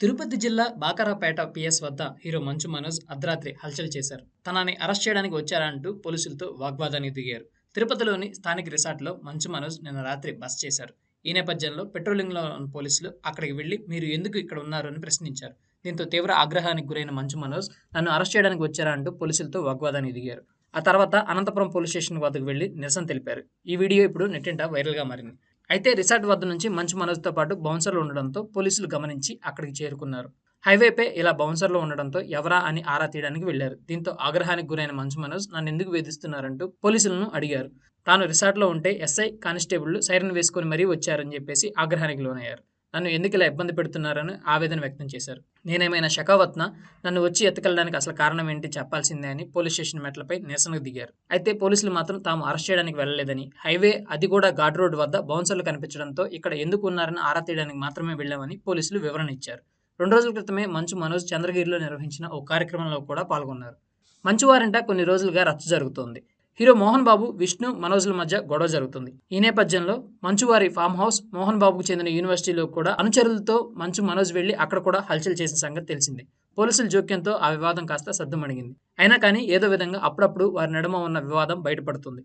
తిరుపతి జిల్లా బాకరాపేట పిఎస్ వద్ద హీరో మంచు మనోజ్ అర్ధరాత్రి హల్చల్ చేశారు. తనని అరెస్ట్ చేయడానికి వచ్చారంటూ పోలీసులతో వాగ్వాదానికి దిగారు. తిరుపతిలోని స్థానిక రిసార్ట్లో మంచు మనోజ్ నిన్న రాత్రి బస్ చేశారు. ఈ నేపథ్యంలో పెట్రోలింగ్లో ఉన్న పోలీసులు అక్కడికి వెళ్ళి మీరు ఎందుకు ఇక్కడ ఉన్నారు? అని ప్రశ్నించారు. దీంతో తీవ్ర ఆగ్రహానికి గురైన మంచు మనోజ్ నన్ను అరెస్ట్ చేయడానికి వచ్చారా అంటూ పోలీసులతో వాగ్వాదానికి దిగారు. ఆ తర్వాత అనంతపురం పోలీస్ స్టేషన్ వద్దకు వెళ్ళి నిరసన తెలిపారు. ఈ వీడియో ఇప్పుడు నెట్టింట వైరల్గా మారింది. అయితే రిసార్ట్ వద్ద నుంచి మంచు మనోజ్తో పాటు బౌన్సర్లు ఉండడంతో పోలీసులు గమనించి అక్కడికి చేరుకున్నారు. హైవేపై ఇలా బౌన్సర్లు ఉండడంతో ఎవరా అని ఆరా తీయడానికి వెళ్ళారు దీంతో ఆగ్రహానికి గురైన మంచు మనోజ్ నన్ను ఎందుకు వేధిస్తున్నారంటూ పోలీసులను అడిగారు. తాను రిసార్ట్లో ఉంటే ఎస్ఐ కానిస్టేబుళ్ళు సైరన్ వేసుకుని మరీ వచ్చారని చెప్పేసి ఆగ్రహానికి లోనయ్యారు. నన్ను ఎందుకు ఇలా ఇబ్బంది పెడుతున్నారని ఆవేదన వ్యక్తం చేశారు. నేనేమైనా షకావత్న నన్ను వచ్చి ఎత్తుకెళ్ళడానికి అసలు కారణం ఏంటి చెప్పాల్సిందే అని పోలీస్ స్టేషన్ మెట్లపై నిరసనకు దిగారు. అయితే పోలీసులు మాత్రం తాము అరెస్ట్ చేయడానికి వెళ్ళలేదని హైవే అది కూడా ఘాట్ రోడ్ వద్ద బౌన్సర్లు కనిపించడంతో ఇక్కడ ఎందుకు ఉన్నారని ఆరా తీయడానికి మాత్రమే వెళ్ళామని పోలీసులు వివరణ ఇచ్చారు. రెండు రోజుల క్రితమే మంచు మనోజ్ చంద్రగిరిలో నిర్వహించిన ఓ కార్యక్రమంలో కూడా పాల్గొన్నారు. మంచు వారింట కొన్ని రోజులుగా రచ్చ జరుగుతోంది. హీరో మోహన్ బాబు విష్ణు మనోజ్ల మధ్య గొడవ జరుగుతుంది. ఈ నేపథ్యంలో మంచువారి ఫామ్ హౌస్ మోహన్ బాబుకు చెందిన యూనివర్సిటీలో కూడా అనుచరులతో మంచు మనోజ్ వెళ్ళి అక్కడ కూడా హల్చల్ చేసిన సంగతి తెలిసిందే. పోలీసుల జోక్యంతో ఆ వివాదం కాస్త సద్దుమణిగింది. అయినా కానీ ఏదో విధంగా అప్పుడప్పుడు వారి నడుమ ఉన్న వివాదం బయటపడుతుంది.